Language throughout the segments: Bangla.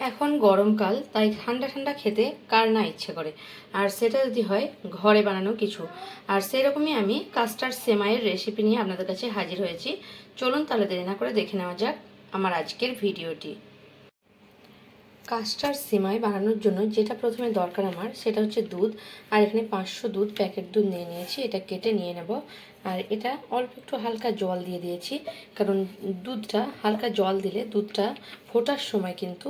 এখন গরমকাল, তাই ঠান্ডা ঠান্ডা খেতে কার না ইচ্ছে করে। আর সেটা যদি হয়, ঘরে বানানো কিছু। আর সেই রকমই আমি কাস্টার সেমাইয়ের রেসিপি নিয়ে আপনাদের কাছে হাজির হয়েছি। চলুন তাহলে দেরি না করে দেখে নেওয়া যাক আমার আজকের ভিডিওটি। কাস্টার্ড সিমাই বানানোর জন্য যেটা প্রথমে দরকার আমার, সেটা হচ্ছে দুধ। আর এখানে পাঁচশো দুধ প্যাকেট দুধ নিয়ে নিয়েছি, এটা কেটে নিয়ে নেব। আর এটা অল্প একটু হালকা জল দিয়ে দিয়েছি, কারণ দুধটা, হালকা জল দিলে দুধটা ফোটার সময় কিন্তু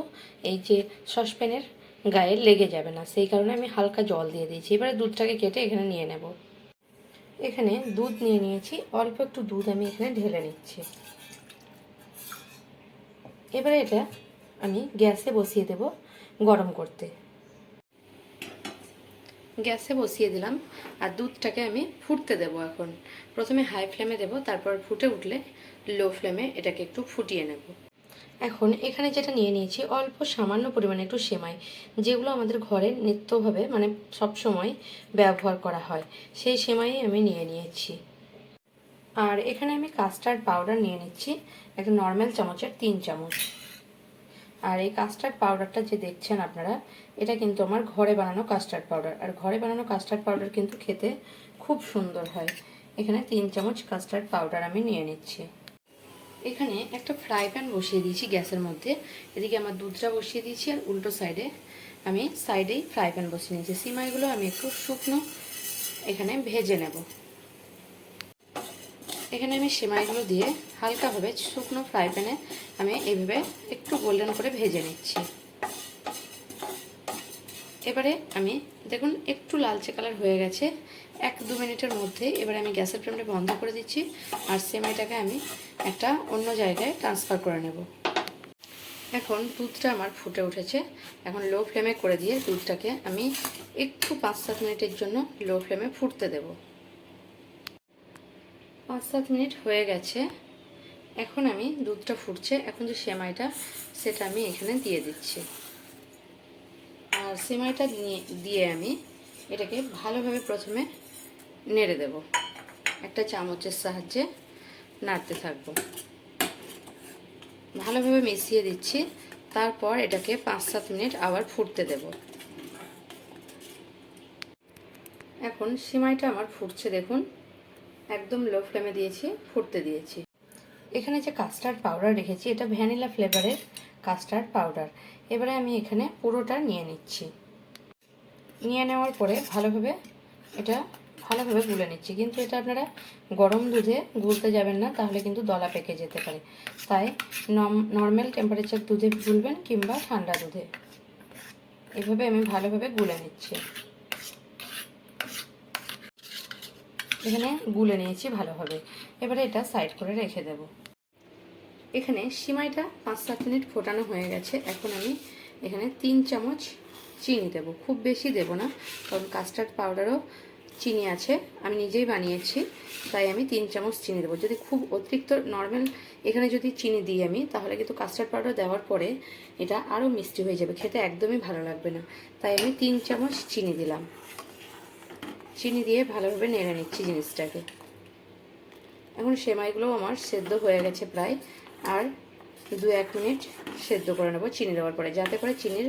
এই যে সসপ্যানের গায়ে লেগে যাবে না, সেই কারণে আমি হালকা জল দিয়ে দিয়েছি। এবারে দুধটাকে কেটে এখানে নিয়ে নেব। এখানে দুধ নিয়ে নিয়েছি, অল্প একটু দুধ আমি এখানে ঢেলে নিচ্ছি। এবারে এটা আমি গ্যাসে বসিয়ে দেব গরম করতে। গ্যাসে বসিয়ে দিলাম আর দুধটাকে আমি ফুটতে দেব এখন। প্রথমে হাই ফ্লেমে দেব, তারপর ফুটে উঠলে লো ফ্লেমে এটাকে একটু ফুটিয়ে নেব। এখন এখানে যেটা নিয়ে নিয়েছি, অল্প সামান্য পরিমাণে একটু সেমাই, যেগুলো আমাদের ঘরে নিত্যভাবে মানে সব সময় ব্যবহার করা হয়, সেই সেমাই আমি নিয়ে নিয়েছি। আর এখানে আমি কাস্টার্ড পাউডার নিয়ে নিচ্ছি একটা নর্মাল চামচের তিন চামচ। আর এই কাস্টার্ড পাউডারটা যে দেখছেন আপনারা, এটা কিন্তু আমার ঘরে বানানো কাস্টার্ড পাউডার আর ঘরে বানানো কাস্টার্ড পাউডার কিন্তু খেতে খুব সুন্দর হয়। এখানে তিন চামচ কাস্টার্ড পাউডার আমি নিয়ে নিচ্ছি। এখানে একটা ফ্রাই প্যান বসিয়ে দিয়েছি গ্যাসের মধ্যে। এদিকে আমার দুধটা বসিয়ে দিয়েছি আর উল্টো সাইডে আমি সাইডেই ফ্রাই প্যান বসিয়ে নিয়েছি। সিমাইগুলো আমি একটু শুকনো এখানে ভেজে নেব। এখানে আমি সেমাইগুলো দিয়ে হালকাভাবে শুকনো ফ্রাই প্যানে আমি এইভাবে একটু গোল্ডেন করে ভেজে নিচ্ছি। এবারে আমি, দেখুন, একটু লালচে কালার হয়ে গেছে। এক দু মিনিটের মধ্যে এবারে আমি গ্যাসের ফ্লেমটা বন্ধ করে দিচ্ছি আর সেমাইটাকে আমি একটা অন্য জায়গায় ট্রান্সফার করে নেব। এখন দুধটা আমার ফুটে উঠেছে। এখন লো ফ্লেমে করে দিয়ে দুধটাকে আমি একটু পাঁচ সাত মিনিটের জন্য লো ফ্লেমে ফুটতে দেবো। পাঁচ সাত মিনিট হয়ে গেছে। এখন আমি দুধটা ফুটছে। এখন যে সেমাইটা, সেটা আমি এখানে দিয়ে দিচ্ছি। আর সেমাইটা নিয়ে, দিয়ে আমি এটাকে ভালোভাবে প্রথমে নেড়ে দেব। একটা চামচের সাহায্যে নাড়তে থাকব। ভালোভাবে মিশিয়ে দিচ্ছি। তারপর এটাকে পাঁচ সাত মিনিট আবার ফুটতে দেব। এখন সিমাইটা আমার ফুটছে, দেখুন। একদম লো ফ্লেমে দিয়েছি, ফুটতে দিয়েছি। এখানে যে কাস্টার্ড পাউডার রেখেছি, এটা ভ্যানিলা ফ্লেভারের কাস্টার্ড পাউডার এবারে আমি এখানে পুরোটা নিয়ে নিচ্ছি। নিয়ে নেওয়ার পরে ভালোভাবে এটা ভালোভাবে গুলে নিচ্ছি। কিন্তু এটা আপনারা গরম দুধে গুলতে যাবেন না, তাহলে কিন্তু দলা পেকে যেতে পারে। তাই নর্মাল টেম্পারেচার দুধে গুলবেন কিংবা ঠান্ডা দুধে। এভাবে আমি ভালোভাবে গুলে নিচ্ছি। এখানে গুলে নিয়েছি ভালোভাবে এবারে এটা সাইড করে রেখে দেব। এখানে সিমাইটা পাঁচ সাত মিনিট ফোটানো হয়ে গেছে। এখন আমি এখানে তিন চামচ চিনি দেব। খুব বেশি দেব না, কারণ কাস্টার্ড পাউডারও চিনি আছে। আমি নিজেই বানিয়েছি, তাই আমি তিন চামচ চিনি দেবো। যদি খুব অতিরিক্ত নর্মাল এখানে যদি চিনি দিই আমি, তাহলে কিন্তু কাস্টার্ড পাউডার দেওয়ার পরে এটা আরও মিষ্টি হয়ে যাবে। খেতে একদমই ভালো লাগবে না। তাই আমি তিন চামচ চিনি দিলাম। চিনি দিয়ে ভালোভাবে নেড়ে নিচ্ছি জিনিসটাকে। এখন সেমাইগুলো আমার সেদ্ধ হয়ে গেছে প্রায়। আর দু এক মিনিট সেদ্ধ করে নেব চিনি দেওয়ার পরে, যাতে করে চিনির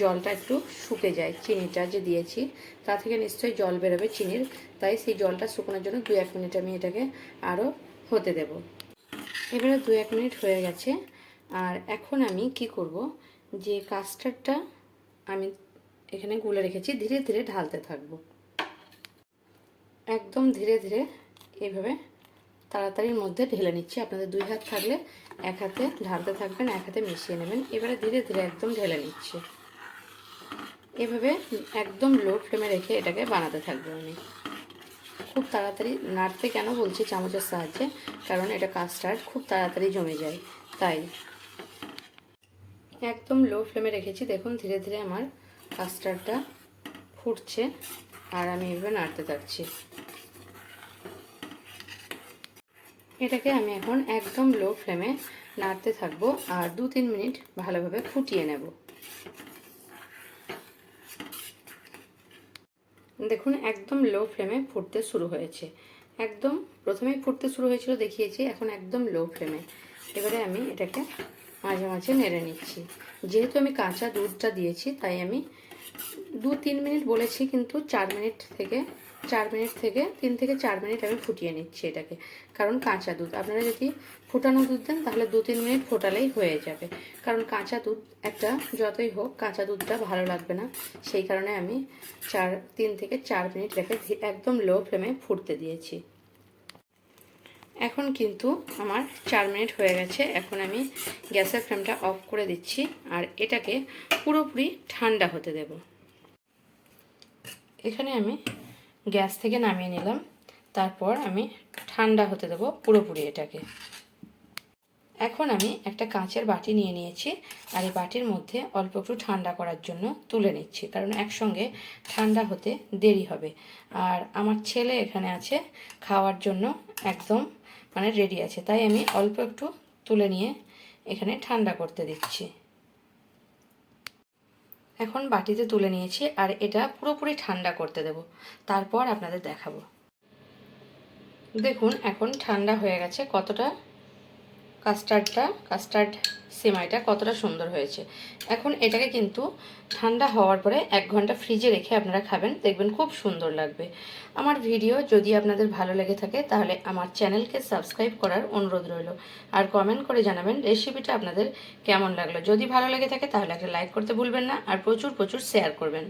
জলটা একটু শুকে যায়। চিনিটা যে দিয়েছি, তা থেকে নিশ্চয়ই জল বেরোবে চিনির। তাই সেই জলটা শুকোনোর জন্য দু এক মিনিট আমি এটাকে আরও হতে দেব। এবারে দু এক মিনিট হয়ে গেছে। আর এখন আমি কি করব, যে কাস্টার্ডটা আমি এখানে গুলে রেখেছি, ধীরে ধীরে ঢালতে থাকব। একদম ধীরে ধীরে এইভাবে তাড়াতাড়ির মধ্যে ঢেলে নিচ্ছি। আপনাদের দুই হাত থাকলে এক হাতে ঢালতে থাকবেন, এক হাতে মিশিয়ে নেবেন। এবারে ধীরে ধীরে একদম ঢেলে নিচ্ছি। এভাবে একদম লো ফ্লেমে রেখে এটাকে বানাতে থাকব আমি। খুব তাড়াতাড়ি নাড়তে কেন বলছি চামচের সাহায্যে? কারণ এটা কাস্টার্ড, খুব তাড়াতাড়ি জমে যায়। তাই একদম লো ফ্লেমে রেখেছি। দেখুন ধীরে ধীরে আমার কাস্টার্ডটা ফুটছে আর আমি এভাবে নাড়তে থাকছি। এটাকে আমি এখন একদম লো ফ্লেমে নাড়তে থাকব আর দু তিন মিনিট ভালোভাবে ফুটিয়ে নেব। দেখুন, একদম লো ফ্লেমে ফুটতে শুরু হয়েছে। একদম প্রথমেই ফুটতে শুরু হয়েছিল দেখিয়েছি, এখন একদম লো ফ্লেমে এবারে আমি এটাকে মাঝে মাঝে নেড়ে নিচ্ছি। যেহেতু আমি কাঁচা দুধটা দিয়েছি, তাই আমি দু তিন মিনিট বলেছি, কিন্তু চার মিনিট থেকে চার মিনিট থেকে, তিন থেকে চার মিনিট আমি ফুটিয়ে নিচ্ছি এটাকে। কারণ কাঁচা দুধ, আপনারা যদি ফোটানো দুধ দেন তাহলে দু তিন মিনিট ফোটালেই হয়ে যাবে। কারণ কাঁচা দুধ একটা, যতই হোক, কাঁচা দুধটা ভালো লাগবে না। সেই কারণে আমি চার, তিন থেকে চার মিনিট রেখে একদম লো ফ্লেমে ফুটতে দিয়েছি। এখন কিন্তু আমার চার মিনিট হয়ে গেছে। এখন আমি গ্যাসের ফ্লেমটা অফ করে দিচ্ছি আর এটাকে পুরোপুরি ঠান্ডা হতে দেব। এখানে আমি গ্যাস থেকে নামিয়ে নিলাম। তারপর আমি ঠান্ডা হতে দেবো পুরোপুরি এটাকে। এখন আমি একটা কাঁচের বাটি নিয়ে নিয়েছি আর এই বাটির মধ্যে অল্প একটু ঠান্ডা করার জন্য তুলে নিচ্ছি, কারণ একসঙ্গে ঠান্ডা হতে দেরি হবে। আর আমার ছেলে এখানে আছে, খাওয়ার জন্য একদম মানে রেডি আছে। তাই আমি অল্প একটু তুলে নিয়ে এখানে ঠান্ডা করতে দিচ্ছি। এখন বাটিতে তুলে নিয়েছি আর এটা পুরোপুরি ঠান্ডা করতে দেব। তারপর আপনাদের দেখাবো। দেখুন, এখন ঠান্ডা হয়ে গেছে কতটা। কাস্টার্ডটা, কাস্টার্ড সেমাইটা কতটা সুন্দর হয়েছে। এখন এটাকে কিন্তু ঠান্ডা হওয়ার পরে এক ঘণ্টা ফ্রিজে রেখে আপনারা খাবেন, দেখবেন খুব সুন্দর লাগবে। আমার ভিডিও যদি আপনাদের ভালো লেগে থাকে, তাহলে আমার চ্যানেলকে সাবস্ক্রাইব করার অনুরোধ রইল। আর কমেন্ট করে জানাবেন রেসিপিটা আপনাদের কেমন লাগল। যদি ভালো লেগে থাকে, তাহলে একটা লাইক করতে ভুলবেন না, আর প্রচুর প্রচুর শেয়ার করবেন।